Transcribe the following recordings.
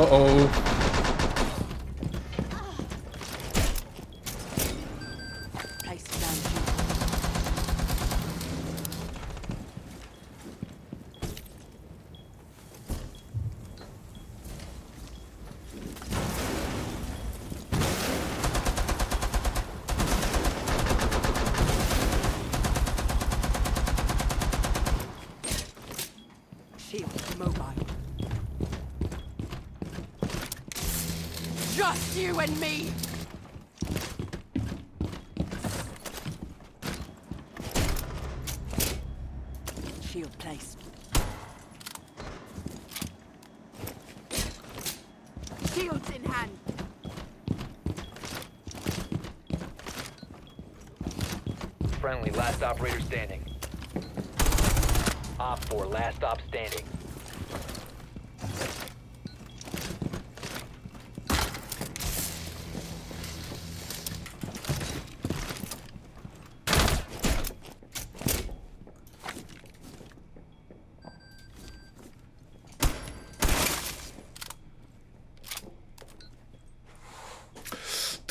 어 Shield placed. Shields in hand. Friendly, last operator standing. Op 4, last stop standing.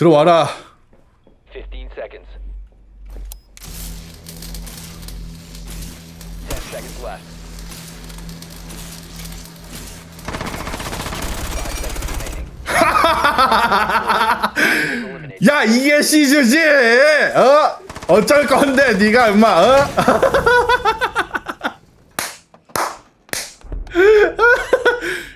들어와라. 15 seconds. 10 seconds left. 5 seconds remaining. Eliminated. 야 이게 시즈지. 어? 어쩔 건데 네가 엄마 어?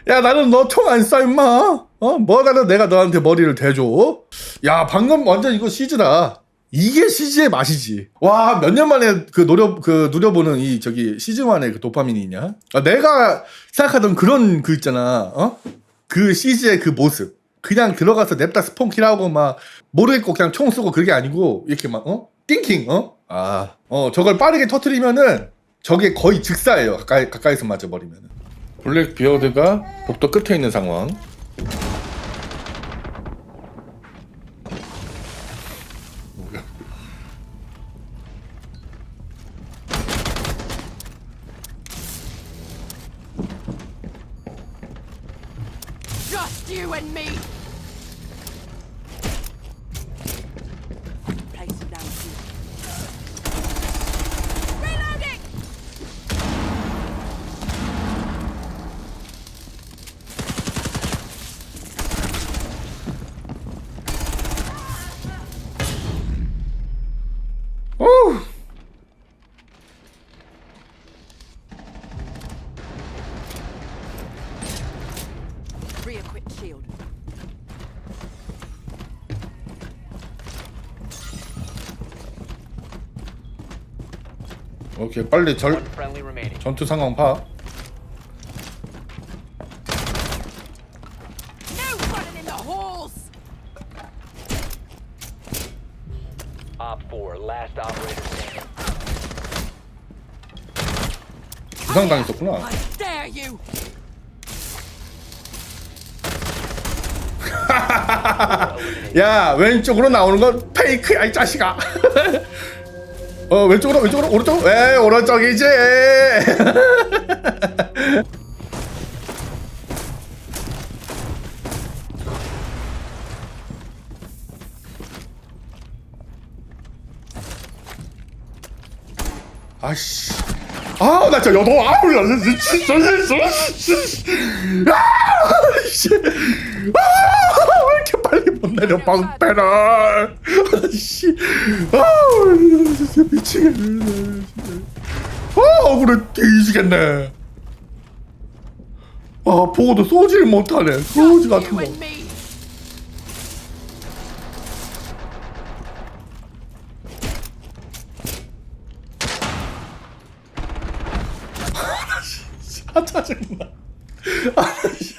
야 나는 너 총 안 쏴 임마 어? 뭐가는 내가 너한테 머리를 대줘? 야 방금 완전 이거 시즈다. 이게 시즈의 맛이지. 와 몇 년 만에 그 노려 그 누려보는 이 저기 시즈만의 그 도파민이 있냐? 아, 내가 생각하던 그런 그 있잖아 어 그 시즈의 그 모습. 그냥 들어가서 냅다 스폰킬하고 막 모르겠고 그냥 총 쏘고 그게 아니고 이렇게 막 어? 띵킹 어? 아, 어 저걸 빠르게 터트리면은 저게 거의 즉사예요. 가까이 가까이서 맞아버리면은. 블랙 비어드가 복도 끝에 있는 상황 오케이 빨리 절 One friendly remaining. 전투 상황 파 No running in the halls. Op 4, last operator standing. 부상 당했었구나 I dare you. 야 왼쪽으로 나오는 건 페이크야 이 자식아 어 왼쪽으로 왼쪽으로 오른쪽 왜 오른쪽이지 아씨 아나 진짜 여도 아우 나 진짜 진짜 아씨 아 내려 방패를 아씨. 아우 진짜 미치겠네. 아 억울해. 뒤지겠네. 아 보고도 쏘지를 못하네. Just 같은 거. 아 짜증나. 아, 씨.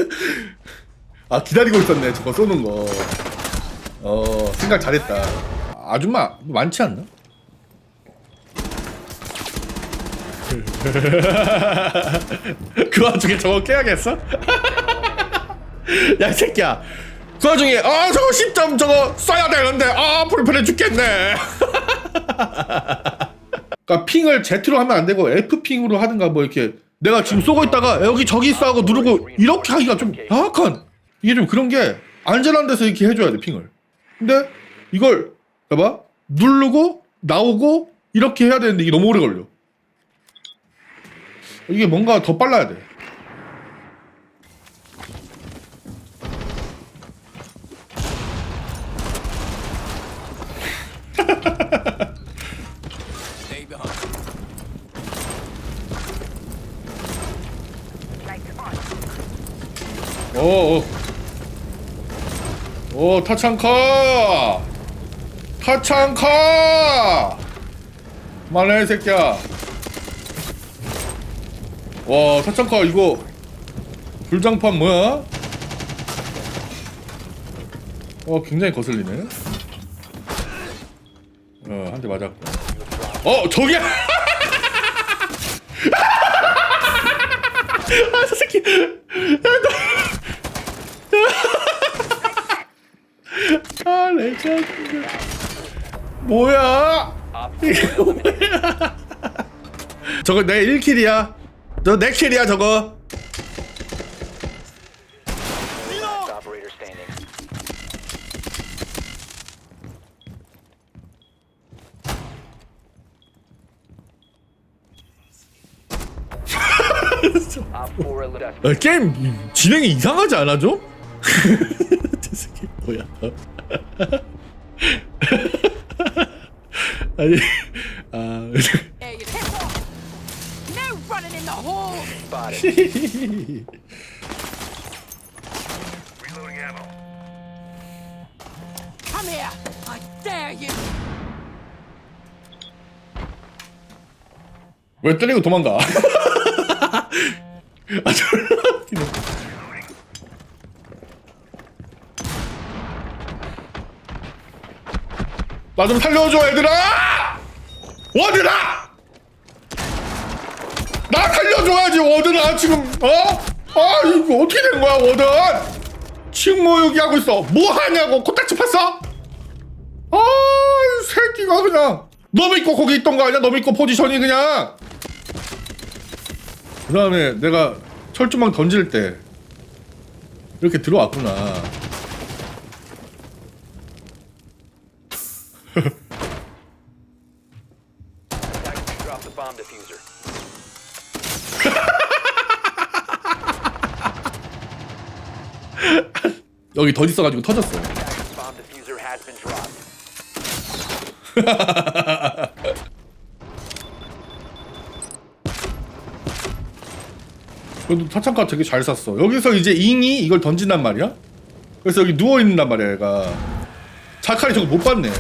아 기다리고 있었네 저거 쏘는 거어 생각 잘했다 아줌마 뭐 많지 않나? 그 와중에 저거 깨야겠어? 야 이 새끼야 그 와중에 아 저거 10점 저거 써야 되는데 아 불편해 죽겠네 그러니까 핑을 Z로 하면 안 되고 F 핑으로 하든가 뭐 이렇게 내가 지금 쏘고 있다가 여기 저기 있어 하고 누르고 이렇게 하기가 좀 약간 이게 좀 그런 게 안전한 데서 이렇게 해줘야 돼 핑을. 근데 이걸 봐봐 누르고 나오고 이렇게 해야 되는데 이게 너무 오래 걸려. 이게 뭔가 더 빨라야 돼. Behind. 오, 오, 오 타창카, 타창카, 말해 이 새끼야. 와, 타창카 이거 불장판 뭐야? 어, 굉장히 거슬리네. 어, 한 대 맞았고. 어, 저기야. 아, 저 새끼. 아 레전드 뭐야 Op 4 eliminated. 저거 내 1킬이야 저내 킬이야 저거 Last operator standing. Op 4 eliminated. 아, 게임 진행이 이상하지 않아 좀? 저 새끼 뭐야 아니 아 There you piss off. No running in the halls. Spotted. Come here. Dare you. 왜 때리고 도망가 아 졸라 나 좀 살려줘 얘들아! 워드라! 나 살려줘야지 워드라 지금 어? 아 이거 어떻게 된 거야 워든 칭모유기 하고 있어? 뭐 하냐고 코딱지 팠어? 아이 새끼가 그냥. 너 믿고 거기 있던 거 아니야? 너 믿고 포지션이 그냥? 그 다음에 내가 철조망 던질 때 이렇게 들어왔구나 Diffuser. 여기 더 있어가지고 터졌어. 그래도 타창카 되게 잘 쐈어 여기서 이제 잉이 이걸 던진단 말이야 그래서 여기 누워있는단 말이야 얘가 자칼이 저거 못 봤네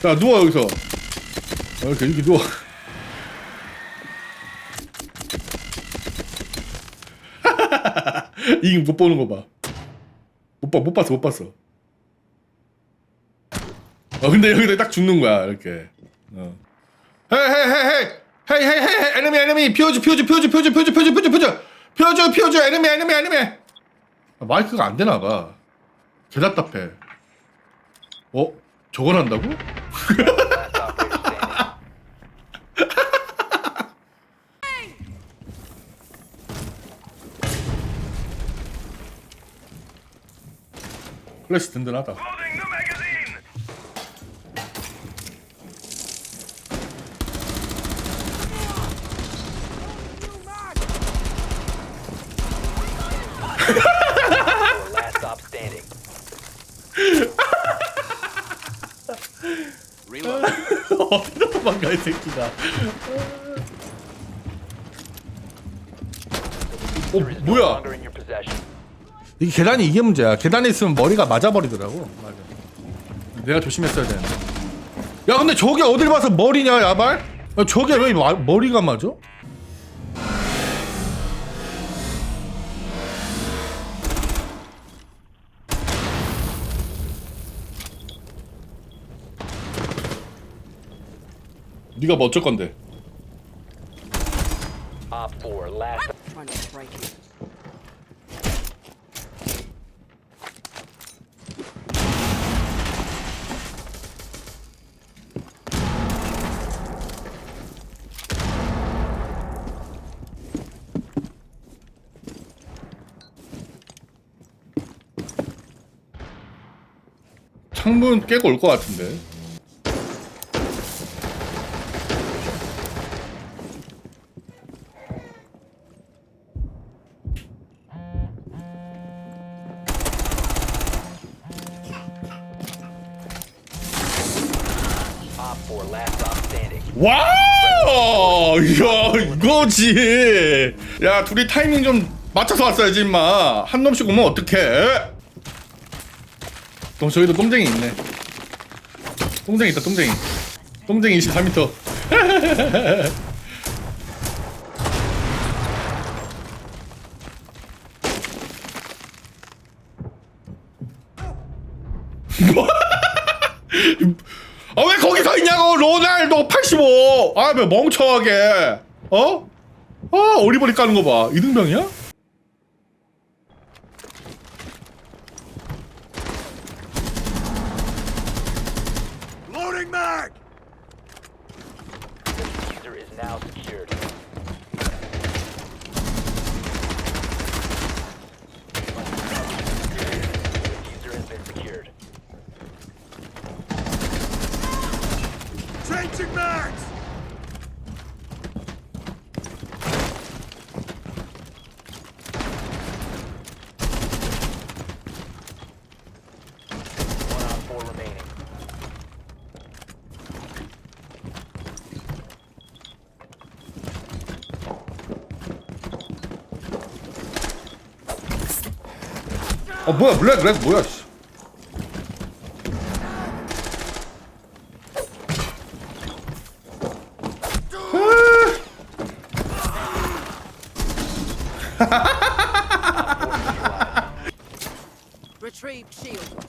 자 누워 여기서. 어, 이렇게 이렇게 누워. 잉못 보는 거봐못 봐, 못 봤어 못 봤어. 어 근데 여기다 딱 죽는 거야 이렇게. 어. 헤이 헤이 헤이 헤이! 헤이 헤이 헤이 에너미 에너미 피워줘 피워줘 피워줘 피워줘 피워줘 피워줘 피워줘 피워줘! 피워줘 피워줘! 에너미 에너미 에너미 아, 마이크가 안 되나 봐. 개 답답해. 어? 저걸 한다고? 플래시 든든하다. Loading the mag. 새끼가 어 뭐야. 이게 계단이 이게 문제야. 계단에 있으면 머리가 맞아버리더라고. 맞아. 내가 조심했어야 되는데. 야 근데 저게 어딜 봐서 머리냐 야발? 야, 저게 왜 마- 머리가 맞아? 네가 뭐 어쩔 건데? Op 4, last. Trying to strike you. 창문 깨고 올 것 같은데. 이거지. 야, 둘이 타이밍 좀 맞춰서 왔어야지, 임마. 한 놈씩 오면 어떡해? 어, 저기도 똥쟁이 있네. 똥쟁이 있다, 똥쟁이. 똥쟁이 24m. 아왜 거기 서 있냐고 로날도 85 아 왜 멍청하게 어? 아 어리버리 까는 거 봐 이등병이야? 어 뭐야 블랙 블랙 뭐야 씨. Retrieve shield.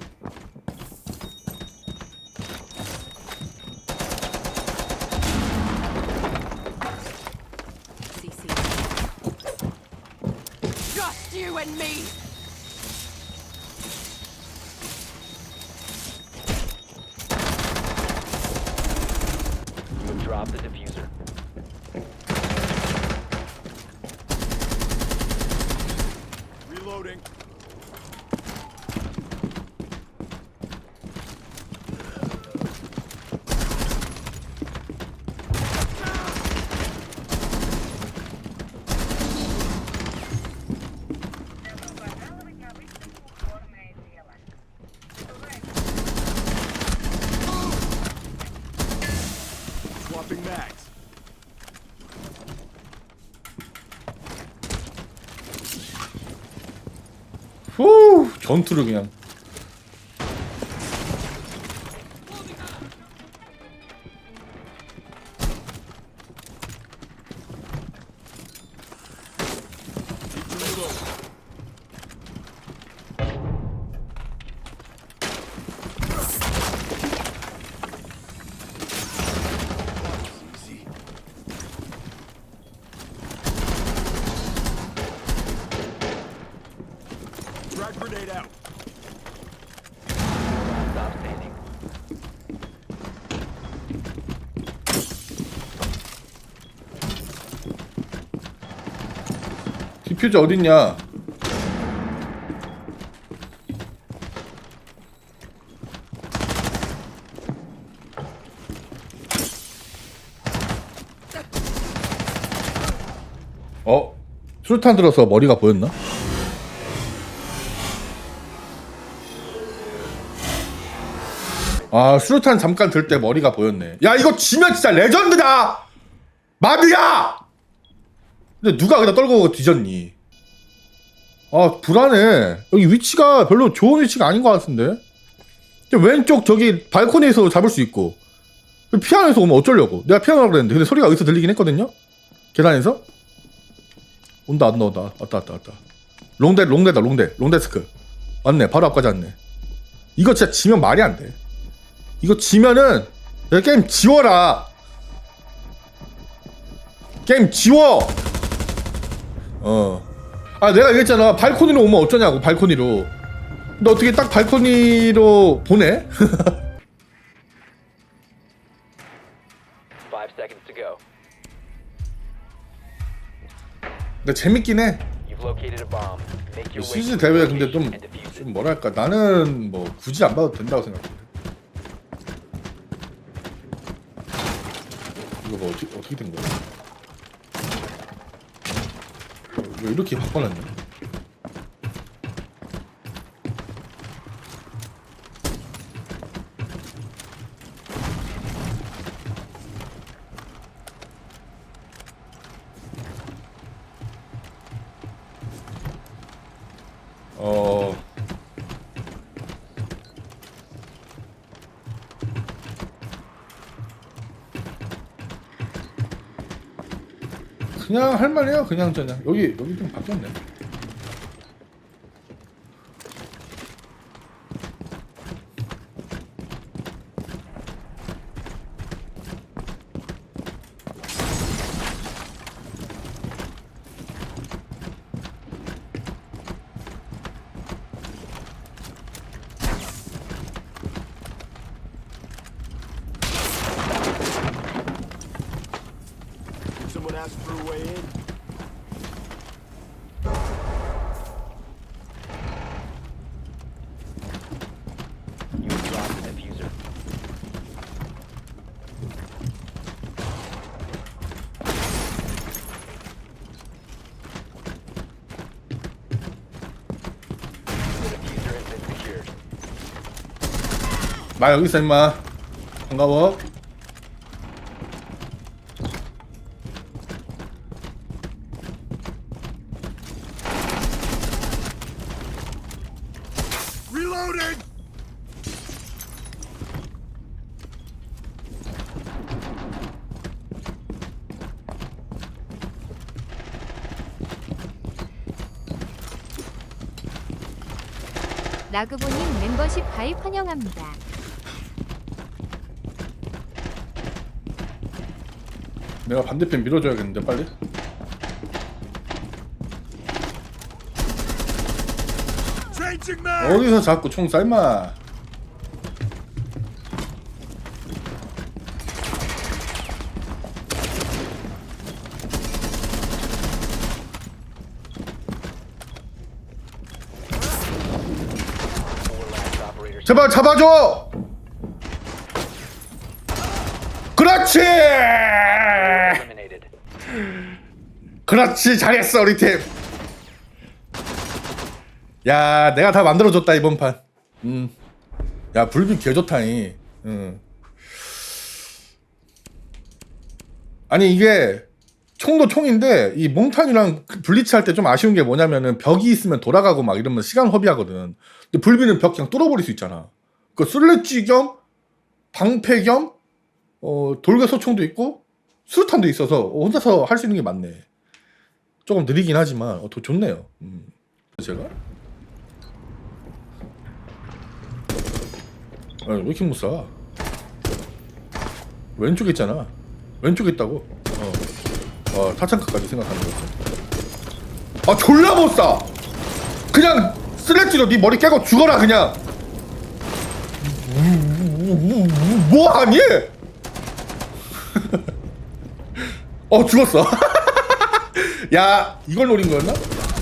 CC. Just you and me. Swapping mags. 후 전투를 그냥 디퓨저 어딨냐 어? 술탄 들어서 머리가 보였나? 아 수류탄 잠깐 들 때 머리가 보였네 야 이거 지면 진짜 레전드다 마비야 근데 누가 그다 떨고 뒤졌니? 아 불안해. 여기 위치가 별로 좋은 위치가 아닌 것 같은데? 왼쪽 저기 발코니에서 잡을 수 있고. 피아노에서 오면 어쩌려고? 내가 피아노라고 그랬는데. 근데 소리가 여기서 들리긴 했거든요? 계단에서? 온다 온다 온다. 왔다 왔다 왔다. 롱데 롱데다 롱데. 롱데스크. 왔네. 바로 앞까지 왔네. 이거 진짜 지면 말이 안 돼. 이거 지면은 야, 게임 지워라. 게임 지워 어. 아 내가 얘기했잖아 발코니로 오면 어쩌냐고 발코니로. 근데 어떻게 딱 발코니로 보내? Five 근데 재밌긴 해. CG 시즌 대회 근데 좀, 좀 뭐랄까 나는 뭐 굳이 안 봐도 된다고 생각해. 이거 뭐 어떻게 어떻게 된 거야? 이렇게 바꿔놨냐? 어. 그냥 할만해요. 그냥 저냥 여기 여기 좀 바뀌었네. Someone asked for a way in. You have dropped the diffuser. The diffuser has been secured. 나 여기 있어 임마. 반가워. 라그보님 멤버십 가입 환영합니다. 내가 반대편 밀어줘야겠는데 빨리. 어디서 자꾸 총 쌀마. 제발 잡아줘. 그렇지. Eliminated. 그렇지 잘했어 우리 팀. 야 내가 다 만들어줬다 이번 판. 음. 야 불빛 개 좋다니. 음. 아니 이게 총도 총인데 이 몽탄이랑 블리치 할때 좀 아쉬운 게 뭐냐면은 벽이 있으면 돌아가고 막 이러면 시간 허비하거든. 근데 불비는 벽 그냥 뚫어버릴 수 있잖아. 그 슬래지 겸 방패 겸 어, 돌격 소총도 있고 수류탄도 있어서 혼자서 할 수 있는 게 많네. 조금 느리긴 하지만 어, 더 좋네요. 음. 제가 아, 왜 이렇게 못 쏴? 왼쪽에 있잖아. 왼쪽에 있다고. 어, 어 타창카까지 생각하는 거지. 아 졸라 못 쏴. 그냥 슬래지로 네 머리 깨고 죽어라 그냥. 뭐 하니? 어 죽었어. 야 이걸 노린 거였나?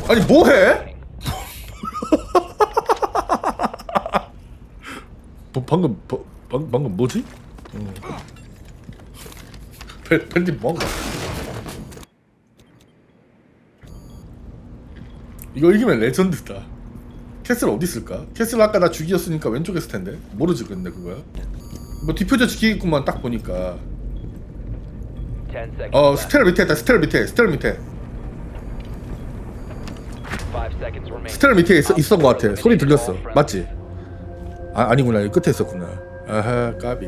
아니 뭐해? 뭐, 방금 뭐, 방, 방금 뭐지? 어. 팬- 팬님 뭔가 이거 이기면 레전드다. 캐슬 어디 있을까? 캐슬 아까 나 죽이었으니까 왼쪽에 있을 텐데 모르지 근데 그거야. 뭐 디퓨저 지키겠구만 딱 보니까. 10 seconds 어. 스텔 밑에 있다 스텔 밑에 스텔 밑에 5 seconds remaining. 스텔 밑에 있, 있었던 것 같아. 소리 들렸어. 맞지? 아 아니구나. 여기 끝에 있었구나. 아하 까비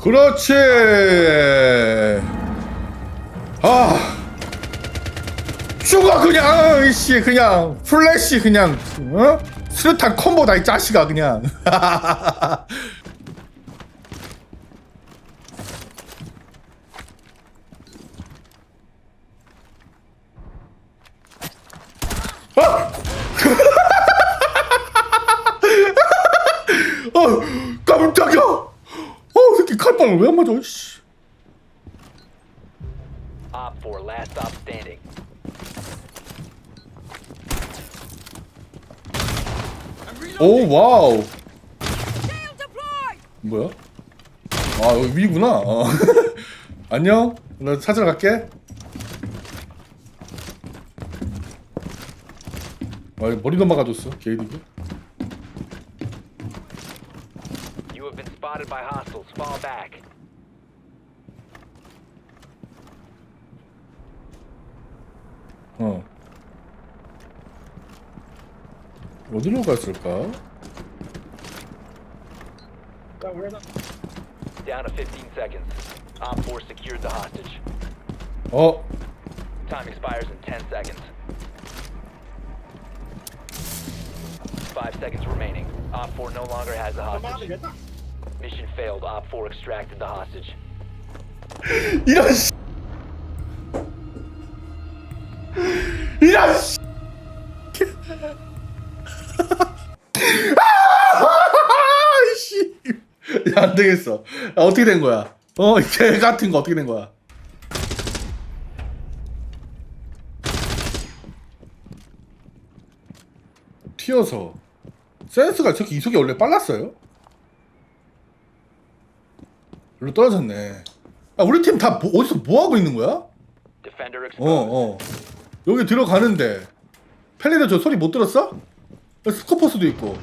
그렇지. 아. 죽어 그냥 아, 이씨 그냥 플래시 그냥 어? 수류탄 콤보다 이 자식아 그냥 오 와우! 뭐야? 아 여기 위구나. 어. 안녕. 나 찾으러 갈게. 아 머리 넘어가줬어. 개이득이. You have been spotted by hostiles. Fall back. 어디로 갔을까? Down to 15 seconds. Op 4 secured the hostage. 어. Time expires in 10 seconds. Five seconds remaining. Op 4 no longer has the hostage. Mission failed. Op 4 extracted the hostage. 이런 씨. 안 되겠어. 야, 어떻게 된 거야? 어, 개 같은 거 어떻게 된 거야? 튀어서 센스가 저렇게 이속이 원래 빨랐어요? 별로 떨어졌네. 아, 우리 팀다 어디서 뭐 하고 있는 거야? 어. 어. 여기 들어가는데 펠리도 저 소리 못 들었어? 스코퍼스도 있고.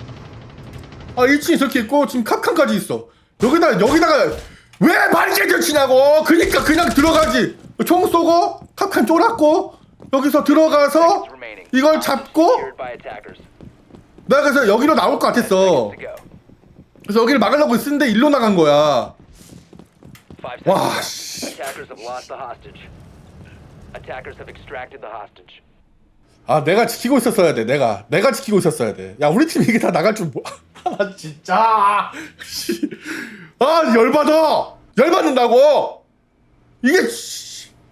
아, 1층에 저렇게 있고 지금 캅칸까지 있어. 여기다 여기다가 왜 발개를 치냐고. 그니까 그냥 들어가지. 총 쏘고 캅칸 쫄았고 여기서 들어가서. 이걸 잡고. 내가 그래서 여기로 나올 것 같았어. 그래서 여기를 막으려고 쓰는데 일로 나간 거야. 와. 씨. left. Attackers have lost the hostage. Attackers have extracted the hostage. 아 내가 지키고 있었어야 돼 내가. 내가 지키고 있었어야 돼야 우리 팀 이게 다 나갈 줄 뭐... 아 진짜. 씨. 아 열받아. 열받는다고. 이게 씨.